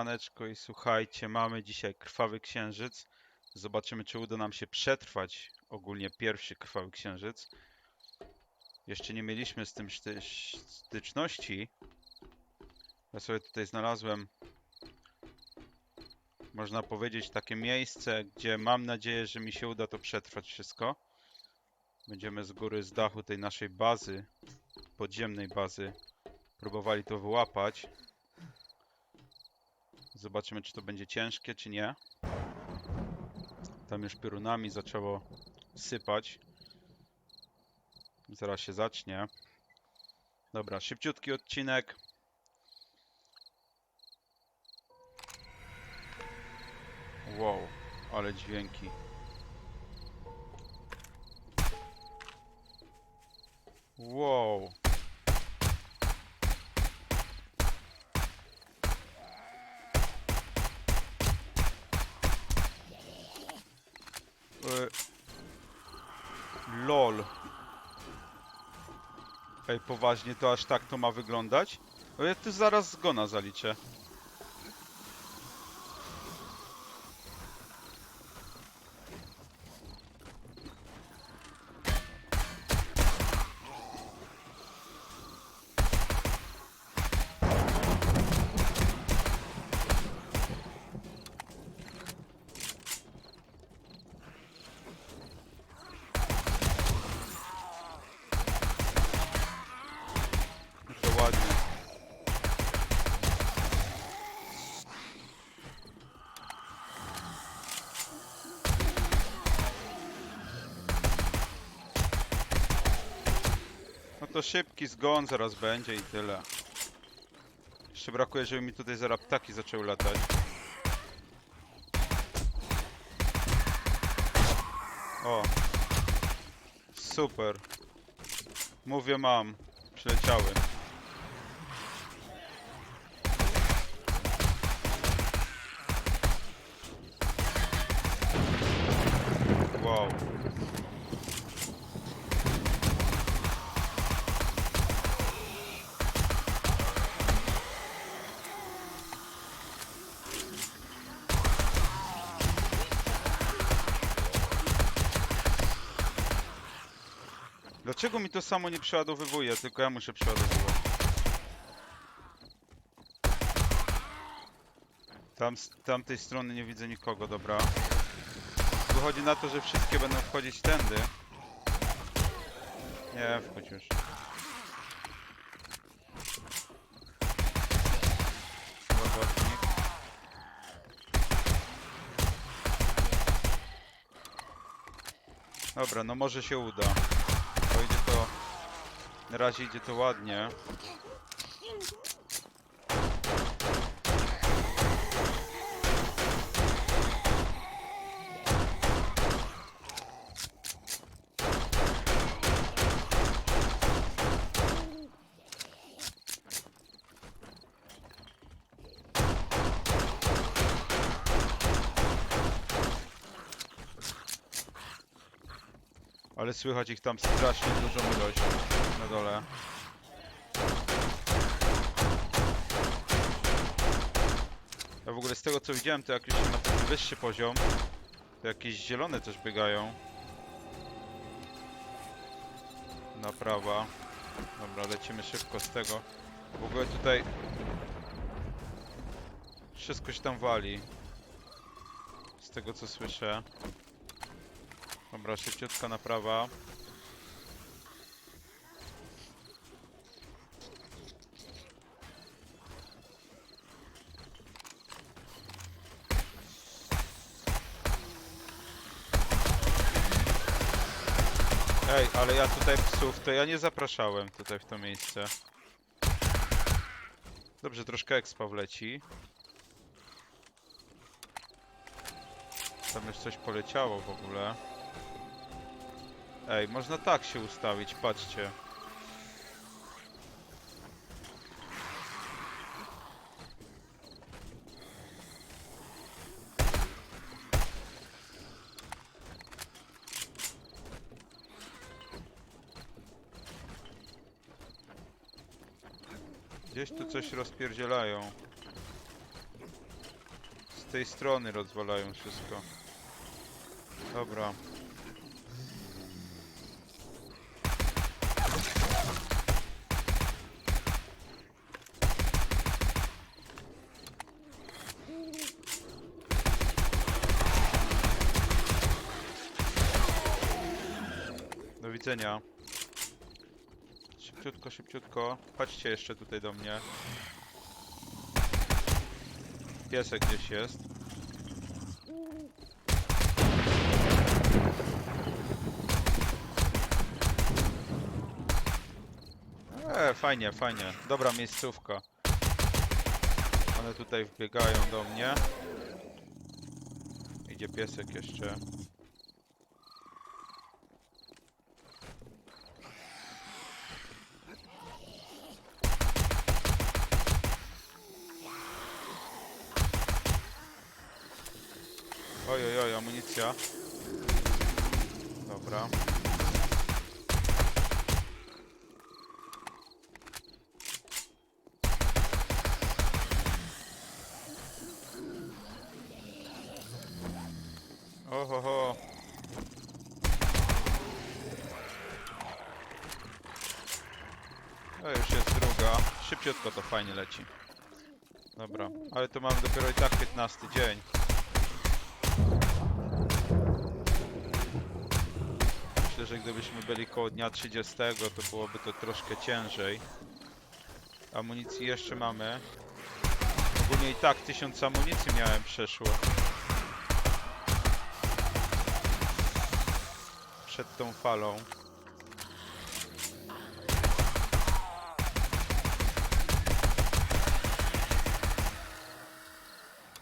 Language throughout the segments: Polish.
Siemaneczko i słuchajcie, mamy dzisiaj krwawy księżyc. Zobaczymy, czy uda nam się przetrwać ogólnie pierwszy krwawy księżyc. Jeszcze nie mieliśmy z tym szty- styczności. Ja sobie tutaj znalazłem, można powiedzieć, takie miejsce, gdzie mam nadzieję, że mi się uda to przetrwać wszystko. Będziemy z góry, z dachu tej naszej bazy, podziemnej bazy, próbowali to wyłapać. Zobaczymy, czy to będzie ciężkie, czy nie. Tam już piorunami zaczęło sypać. Zaraz się zacznie. Dobra, szybciutki odcinek. Wow, ale dźwięki. Wow. LOL. Ej, poważnie, to aż tak to ma wyglądać? O, ja tu zaraz zgona zaliczę. No To ładnie. No to szybki zgon zaraz będzie i tyle. Jeszcze brakuje, żeby mi tutaj zaraz ptaki zaczęły latać. O. Super. Mówię mam. Przyleciały. Wow. Dlaczego mi to samo nie przeładowywuje, tylko ja muszę przeładowywać? Tam z tamtej strony nie widzę nikogo, dobra. Wychodzi na to, że wszystkie będą wchodzić tędy. Nie, wchodź już. Dobra, no może się uda. Na razie idzie to ładnie. Ale słychać ich tam strasznie dużą ilość na dole. Ja w ogóle z tego co widziałem, to jak już się ma taki wyższy poziom, to jakieś zielone też biegają. Na prawa. Dobra, lecimy szybko z tego. W ogóle tutaj wszystko się tam wali. Z tego co słyszę. Dobra, szybciutka naprawa. Ej, ale ja tutaj psów, to ja nie zapraszałem tutaj w to miejsce. Dobrze, troszkę expa wleci. Tam już coś poleciało w ogóle. Ej, można tak się ustawić, patrzcie. Gdzieś tu coś rozpierdzielają. tej strony rozwalają wszystko. Dobra. Widzenia. Szybciutko, szybciutko. Patrzcie jeszcze tutaj do mnie. Piesek gdzieś jest. Eee, fajnie, fajnie. Dobra miejscówka. One tutaj wbiegają do mnie. Idzie piesek jeszcze. Oj, oj, amunicja. Dobra. Oho, To już jest druga. Szybciutko to fajnie leci. Dobra, ale to mamy dopiero i tak 15 dzień. Że gdybyśmy byli koło dnia 30, to byłoby to troszkę ciężej. Amunicji jeszcze mamy. Ogólnie i tak 1000 amunicji miałem przeszło. Przed tą falą.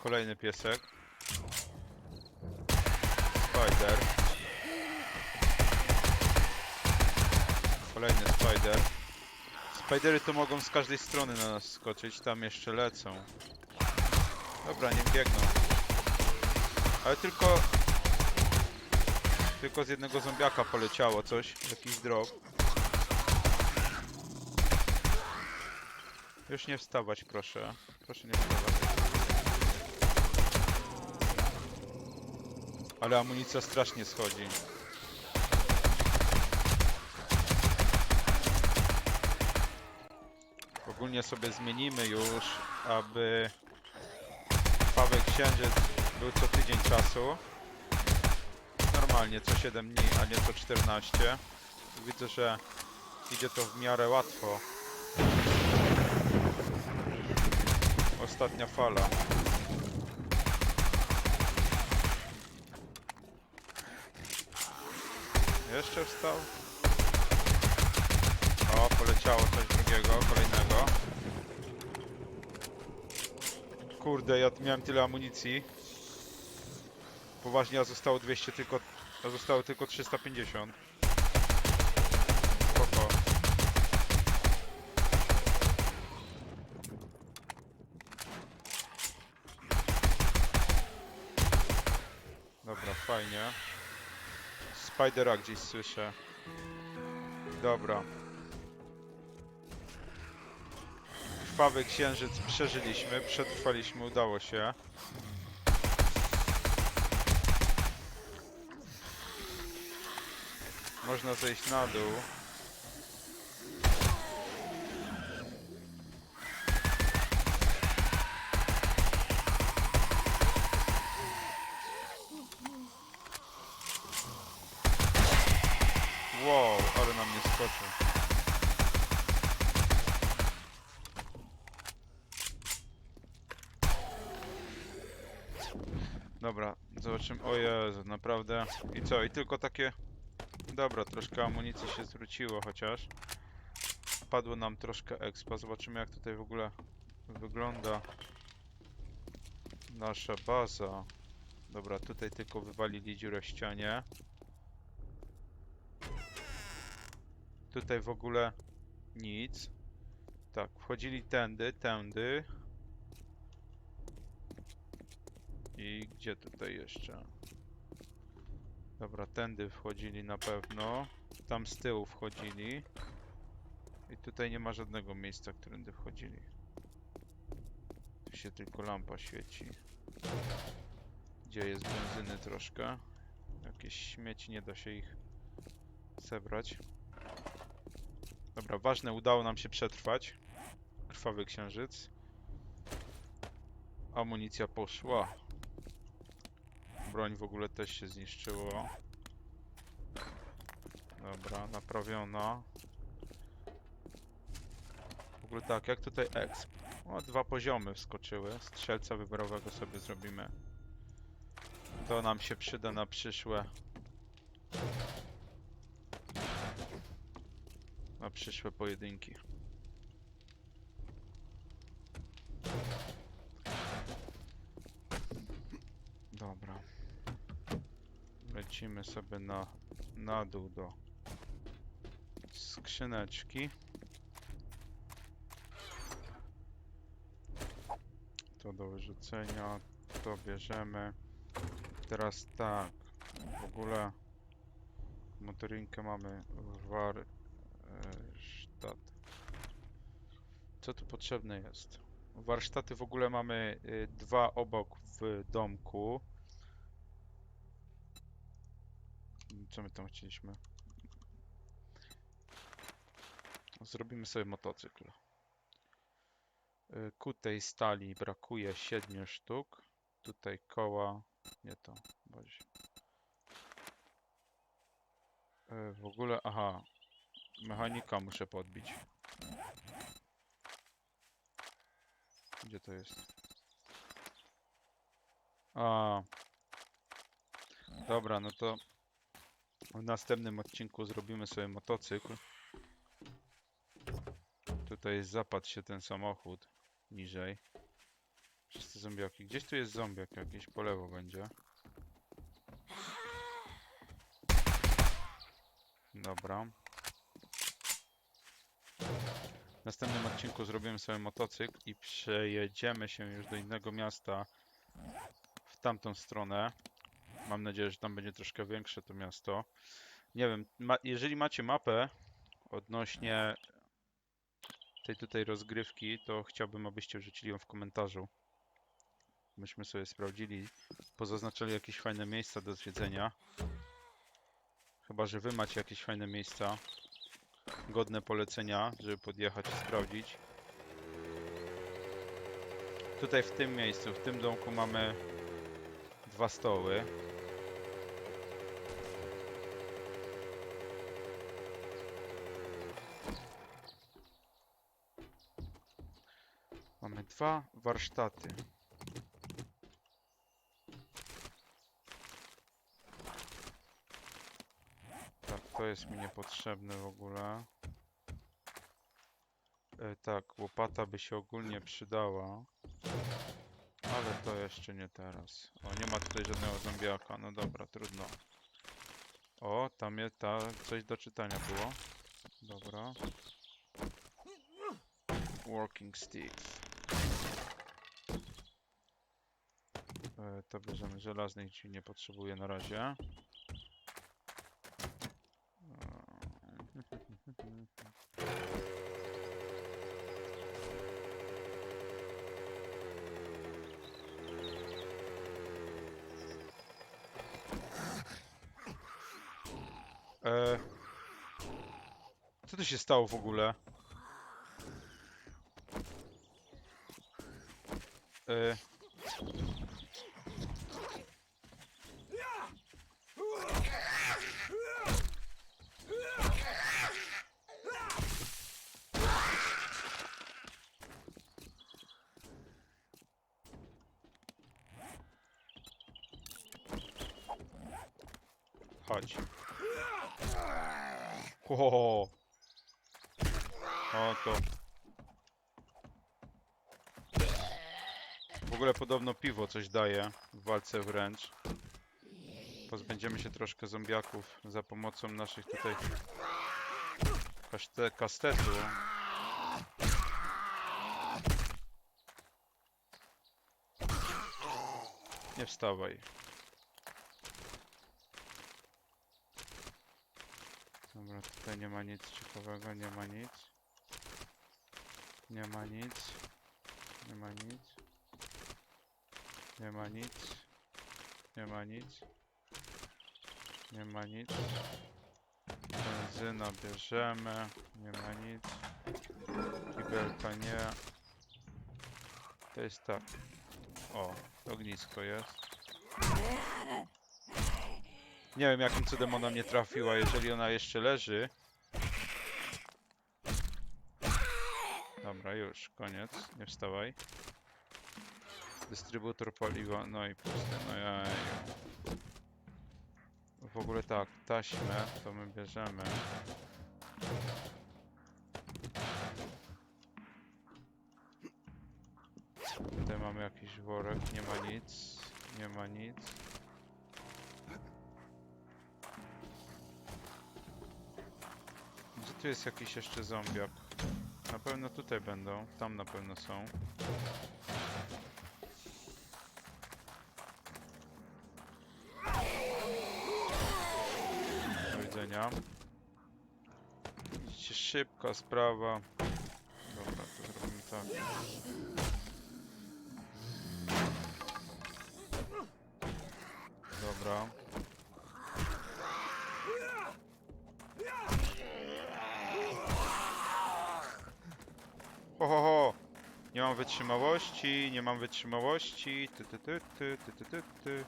Kolejny piesek. Spider. Kolejny spider. Spidery to mogą z każdej strony na nas skoczyć, tam jeszcze lecą. Dobra, nie biegną. Ale tylko... Tylko z jednego zombiaka poleciało coś, jakiś drop. Już nie wstawać, proszę. Proszę nie wstawać. Ale amunicja strasznie schodzi. Ogólnie sobie zmienimy już, aby Paweł Księżyc był co tydzień czasu. Normalnie co 7 dni, a nie co 14. Widzę, że idzie to w miarę łatwo. Ostatnia fala. Jeszcze wstał. Poleciało coś drugiego, kolejnego. Kurde, ja miałem tyle amunicji. Poważnie, a zostało 200 tylko... A zostało tylko 350. Spoko. Dobra, fajnie. Spidera gdzieś słyszę. Dobra. Krwawy księżyc przeżyliśmy, przetrwaliśmy, udało się. Można zejść na dół. Wow, ale na mnie skoczył. Dobra, zobaczymy. O Jezu, naprawdę. I co? I tylko takie... Dobra, troszkę amunicji się zwróciło chociaż. Padło nam troszkę expa. Zobaczymy jak tutaj w ogóle wygląda nasza baza. Dobra, tutaj tylko wywalili dziurę w ścianie. Tutaj w ogóle nic. Tak, wchodzili tędy, tędy. I gdzie tutaj jeszcze? Dobra, tędy wchodzili na pewno. Tam z tyłu wchodzili. I tutaj nie ma żadnego miejsca, którędy wchodzili. Tu się tylko lampa świeci. Gdzie jest benzyny troszkę. Jakieś śmieci, nie da się ich zebrać. Dobra, ważne, udało nam się przetrwać. Krwawy księżyc. Amunicja poszła. Broń w ogóle też się zniszczyło. Dobra, naprawiona. W ogóle tak, jak tutaj exp? O, dwa poziomy wskoczyły. Strzelca wyborowego sobie zrobimy. To nam się przyda na przyszłe. Na przyszłe pojedynki. Dobra. Lecimy sobie na, na dół do skrzyneczki. To do wyrzucenia, to bierzemy. Teraz tak, w ogóle motorynkę mamy warsztat. Co tu potrzebne jest? Warsztaty w ogóle mamy y, dwa obok w domku. Co my tam chcieliśmy? Zrobimy sobie motocykl. Y, Kutej stali brakuje 7 sztuk. Tutaj koła. Nie to. Boże. Y, W ogóle, aha. Mechanika muszę podbić. Gdzie to jest? A. Dobra, no to w następnym odcinku zrobimy sobie motocykl. Tutaj zapadł się ten samochód niżej. Te zombiaki. Gdzieś tu jest zombiak jakiś, po lewo będzie. Dobra. W następnym odcinku zrobimy sobie motocykl i przejedziemy się już do innego miasta w tamtą stronę. Mam nadzieję, że tam będzie troszkę większe to miasto. Nie wiem, ma jeżeli macie mapę odnośnie tej tutaj rozgrywki, to chciałbym, abyście wrzucili ją w komentarzu. Myśmy sobie sprawdzili, pozaznaczali jakieś fajne miejsca do zwiedzenia. Chyba, że wy macie jakieś fajne miejsca godne polecenia, żeby podjechać i sprawdzić. Tutaj w tym miejscu, w tym domku mamy dwa stoły. Mamy dwa warsztaty. Tak, to jest mi niepotrzebne w ogóle. E, tak, łopata by się ogólnie przydała. Ale to jeszcze nie teraz. O, nie ma tutaj żadnego zombiaka. No dobra, trudno. O, tam jest ta, coś do czytania było. Dobra. Working sticks. To bierzemy żelaznych drzwi, nie potrzebuję na razie. E, E, co tu się stało w ogóle? E, chodź. Ho, O to. W ogóle podobno piwo coś daje w walce wręcz. Pozbędziemy się troszkę zombiaków za pomocą naszych tutaj kaszte, kastetu. Nie wstawaj. Dobra, tutaj nie ma nic ciekawego, nie ma nic. Nie ma nic. Nie ma nic. Nie ma nic. Nie ma nic. Nie ma nic. Benzyna bierzemy. Nie ma nic. Kibelka nie. To jest tak. O, ognisko jest. Nie wiem jakim cudem ona mnie trafiła, jeżeli ona jeszcze leży. Dobra, już, koniec. Nie wstawaj. Dystrybutor paliwa, no i puste, no ja. W ogóle tak, taśmę to my bierzemy. Tutaj mamy jakiś worek, nie ma nic, nie ma nic. Tu jest jakiś jeszcze zombiak? Na pewno tutaj będą, tam na pewno są. Do widzenia. Widzicie, szybka sprawa. Dobra, to zrobimy tak. Dobra. Ho, ho, ho. Nie mam wytrzymałości, nie mam wytrzymałości. Ty, ty, ty, ty, ty, ty, ty, ty.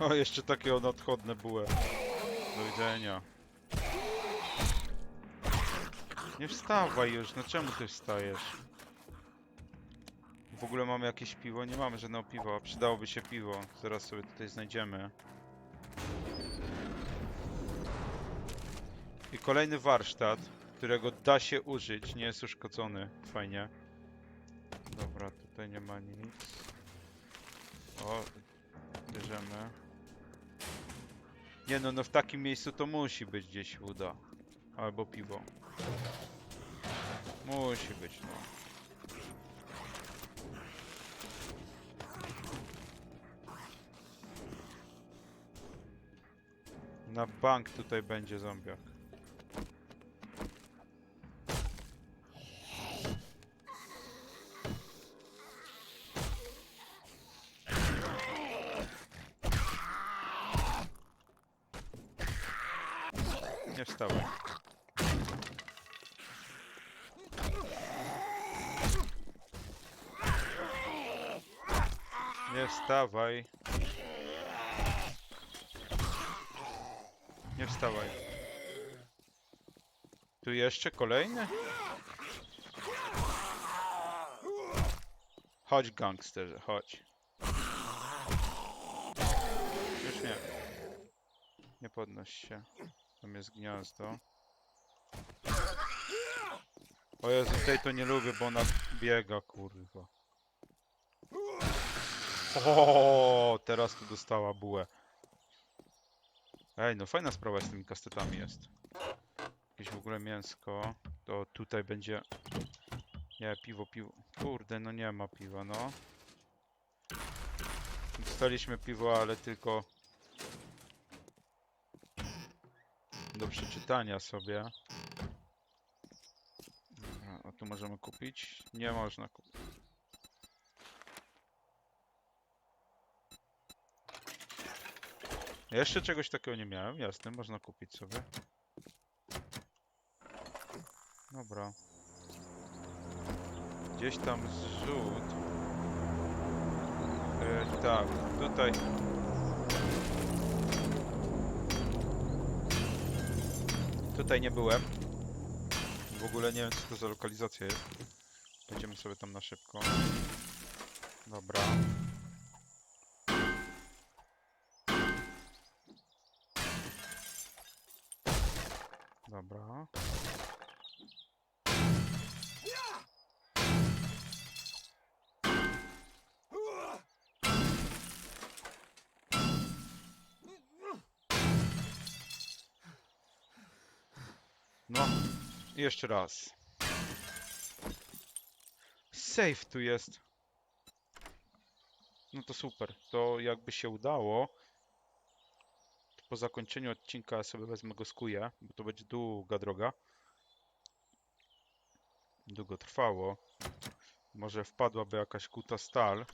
O, jeszcze takie odchodne były. Do widzenia. Nie wstawaj już, no czemu ty wstajesz? W ogóle mamy jakieś piwo? Nie mamy żadnego piwa. Przydałoby się piwo. Zaraz sobie tutaj znajdziemy. I kolejny warsztat, którego da się użyć. Nie jest uszkodzony. Fajnie. Dobra, tutaj nie ma nic. O, bierzemy. Nie no, no w takim miejscu to musi być gdzieś woda. Albo piwo. Musi być, no. Na bank tutaj będzie zombiak. Nie wstawaj. Nie wstawaj. Nie wstawaj. Tu jeszcze kolejny? Chodź gangsterze, chodź. Już nie. Nie podnoś się. Tam jest gniazdo. O Jezu, tej to nie lubię, bo ona biega, kurwa. O, teraz tu dostała bułę. Ej, no fajna sprawa z tymi kastetami jest. Jakieś w ogóle mięsko. To tutaj będzie... Nie, piwo, piwo. Kurde, no nie ma piwa, no. Dostaliśmy piwo, ale tylko... Do przeczytania sobie. A tu możemy kupić? Nie można kupić. Jeszcze czegoś takiego nie miałem, jasne, można kupić sobie. Dobra. Gdzieś tam zrzut. E, tak, tutaj. Tutaj nie byłem. W ogóle nie wiem co to za lokalizacja jest. Będziemy sobie tam na szybko. Dobra. Jeszcze raz. Safe tu jest. No to super. To jakby się udało, po zakończeniu odcinka sobie wezmę go skuję, bo to będzie długa droga. Długo trwało. Może wpadłaby jakaś kuta stal.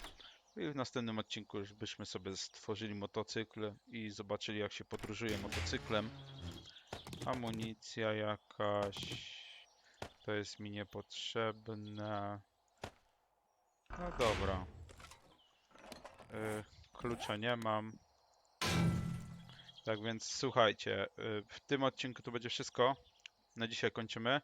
I w następnym odcinku już byśmy sobie stworzyli motocykl i zobaczyli jak się podróżuje motocyklem. Amunicja jakaś. To jest mi niepotrzebne. No dobra. Y, klucza nie mam. Tak więc słuchajcie, y, w tym odcinku to będzie wszystko. Na dzisiaj kończymy.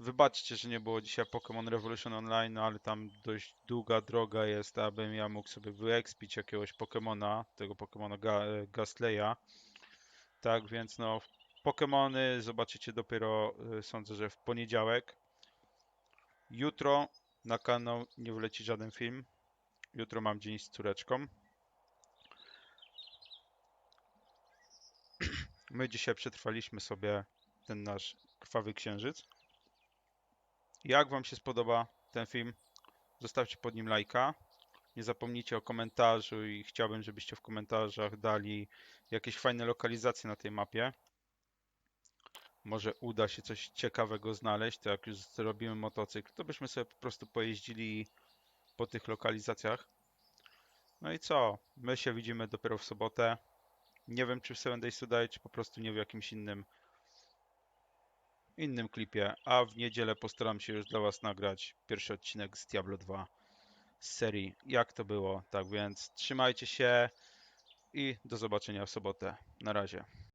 Wybaczcie, że nie było dzisiaj Pokémon Revolution Online, no ale tam dość długa droga jest, abym ja mógł sobie wyekspić jakiegoś Pokemona, tego Pokemona Ga Gastleya. Tak więc no, Pokemony zobaczycie dopiero, y, sądzę, że w poniedziałek. Jutro na kanał nie wleci żaden film. Jutro mam dzień z córeczką. My dzisiaj przetrwaliśmy sobie ten nasz krwawy księżyc. Jak Wam się spodoba ten film, zostawcie pod nim lajka. Nie zapomnijcie o komentarzu i chciałbym, żebyście w komentarzach dali jakieś fajne lokalizacje na tej mapie. Może uda się coś ciekawego znaleźć, to jak już zrobimy motocykl, to byśmy sobie po prostu pojeździli po tych lokalizacjach. No i co? My się widzimy dopiero w sobotę. Nie wiem, czy w Seven Days to Die, czy po prostu nie w jakimś innym innym klipie, a w niedzielę postaram się już dla Was nagrać pierwszy odcinek z Diablo 2 z serii Jak to było. Tak więc trzymajcie się i do zobaczenia w sobotę. Na razie.